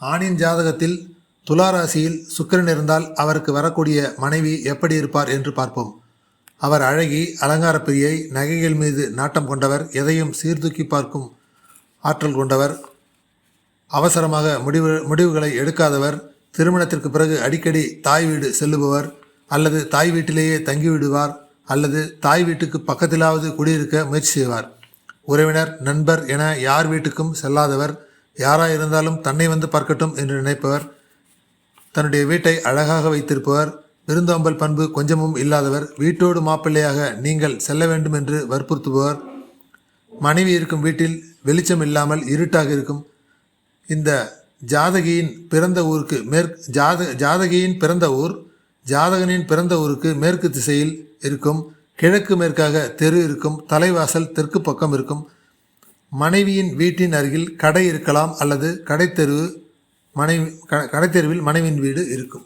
ஆணின் ஜாதகத்தில் துளாராசியில் சுக்கிரன் இருந்தால் அவருக்கு வரக்கூடிய மனைவி எப்படி இருப்பார் என்று பார்ப்போம். அவர் அழகி அலங்கார பிரியை நகைகள் மீது நாட்டம் கொண்டவர் எதையும் சீர்தூக்கி பார்க்கும் ஆற்றல் கொண்டவர் அவசரமாக முடிவு முடிவுகளை எடுக்காதவர் திருமணத்திற்கு பிறகு அடிக்கடி தாய் வீடு செல்லுபவர் அல்லது தாய் வீட்டிலேயே தங்கிவிடுவார் அல்லது தாய் வீட்டுக்கு பக்கத்திலாவது குடியிருக்க முயற்சி செய்வார். உறவினர் நண்பர் என யார் வீட்டுக்கும் செல்லாதவர் யாராக இருந்தாலும் தன்னை வந்து பார்க்கட்டும் என்று நினைப்பவர். தன்னுடைய வீட்டை அழகாக வைத்திருப்பவர். விருந்தோம்பல் பண்பு கொஞ்சமும் இல்லாதவர். வீட்டோடு மாப்பிள்ளையாக நீங்கள் செல்ல வேண்டும் என்று வற்புறுத்துபவர். மனைவி இருக்கும் வீட்டில் வெளிச்சம் இல்லாமல் இருட்டாக இருக்கும். இந்த ஜாதகியின் பிறந்த ஊருக்கு மேற்கு ஜாத ஜாதகியின் பிறந்த ஊர் ஜாதகனின் பிறந்த ஊருக்கு மேற்கு திசையில் இருக்கும். கிழக்கு மேற்காக தெரு இருக்கும். தலைவாசல் தெற்கு பக்கம் இருக்கும். மனைவியின் வீட்டின் அருகில் கடை இருக்கலாம் அல்லது கடைத்தெரு மனைவி க கடைத்தெருவில் மனைவியின் வீடு இருக்கும்.